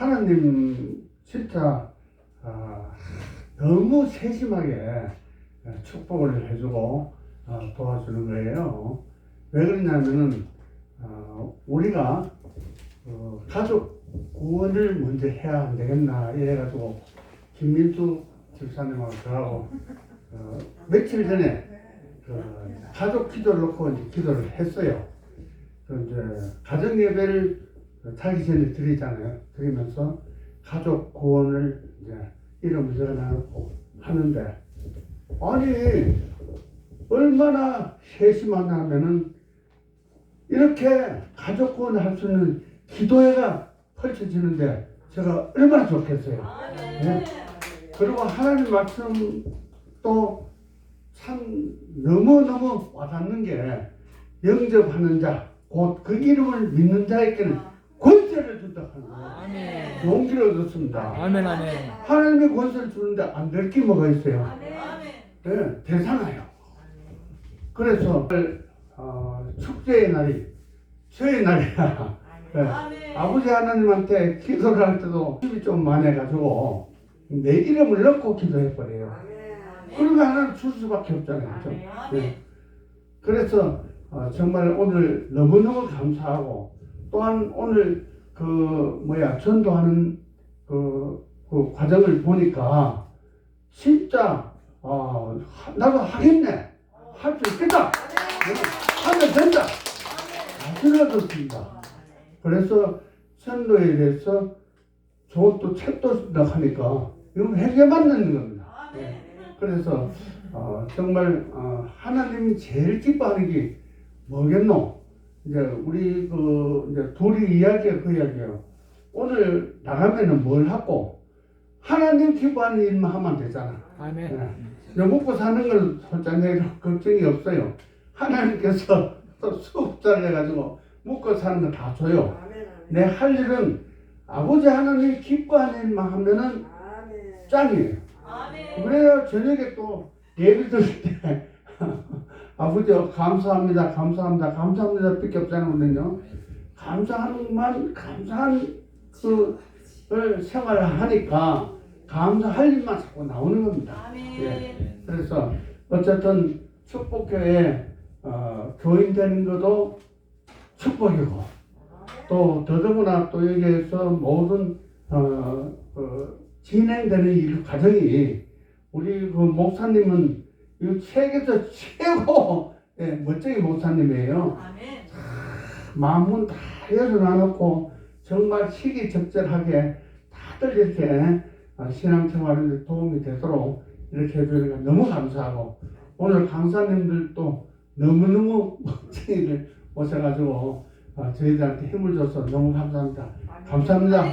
하나님 진짜 아, 너무 세심하게 축복을 해주고 어, 도와주는 거예요. 왜 그러냐면은 어, 우리가 어, 가족 구원을 먼저 해야 안 되겠나 이래가지고 김민수 집사님하고 저하고 어, 며칠 전에 그 가족 기도를 놓고 이제 기도를 했어요. 그 이제 가정 예배를 자기 전에 드리잖아요. 드리면서 가족 구원을 이제 이름을 적어놓고 하는데 아니 얼마나 세심하냐면은 이렇게 가족 구원을 할 수 있는 기도회가 펼쳐지는데 제가 얼마나 좋겠어요. 네. 그리고 하나님 말씀도 참 너무너무 와닿는 게 영접하는 자, 곧 그 이름을 믿는 자에게는 권세를 준다 하는 거예요. 아멘. 용기를 얻었습니다. 아멘 아멘. 하나님의 권세를 주는데 안 될 게 뭐가 있어요? 네, 되잖아요. 그래서 어, 축제의 날이 저의 날이야. 네. 아버지 하나님한테 기도를 할 때도 힘이 좀 많아가지고 내 이름을 넣고 기도해버려요. 그러면 하나님 줄 수밖에 없잖아요. 그죠? 네. 그래서 어, 정말 오늘 너무너무 감사하고 또한 오늘 그 뭐야 전도하는 그, 그 과정을 보니까 진짜 어, 하- 나도 하겠네 할 수 있겠다 네, 하면 된다 아주 그렇습니다 그래서 전도에 대해서 또 책도 쓴다 하니까 이건 맞는 겁니다 네. 그래서 어, 정말 어, 하나님이 제일 기뻐하는 게 뭐겠노? 이제 우리 그 이제 둘이 이야기가 그 이야기예요. 오늘 나가면은 뭘 하고 하나님 기뻐하는 일만 하면 되잖아. 아멘. 네. 이제 먹고 사는 걸 솔직히 걱정이 없어요. 하나님께서 또 수업 잘해가지고 먹고 사는 거 다 줘요. 내 할 일은 아버지 하나님 기뻐하는 일만 하면은 짱이에요. 그래요 저녁에 또 예배 드릴 때 아버지 감사합니다 감사합니다 감사합니다 밖에 없잖아요. 감사하는 것만 감사한 그걸 생활을 하니까 감사할 일만 자꾸 나오는 겁니다. 예. 그래서 어쨌든 축복교회 어, 교인 되는 것도 축복이고 또 더더구나 또 여기에서 모든 어, 그 진행되는 이 과정이 우리 그 목사님은 이 세계에서 최고 예, 멋쟁이 목사님이에요. 마음은 다 열어놔놓고 정말 시기적절하게 다들 이렇게 어, 신앙생활에 도움이 되도록 이렇게 해주니까 너무 감사하고 오늘 강사님들도 너무너무 멋쟁이를 오셔가지고 어, 저희들한테 힘을 줘서 너무 감사합니다. 감사합니다.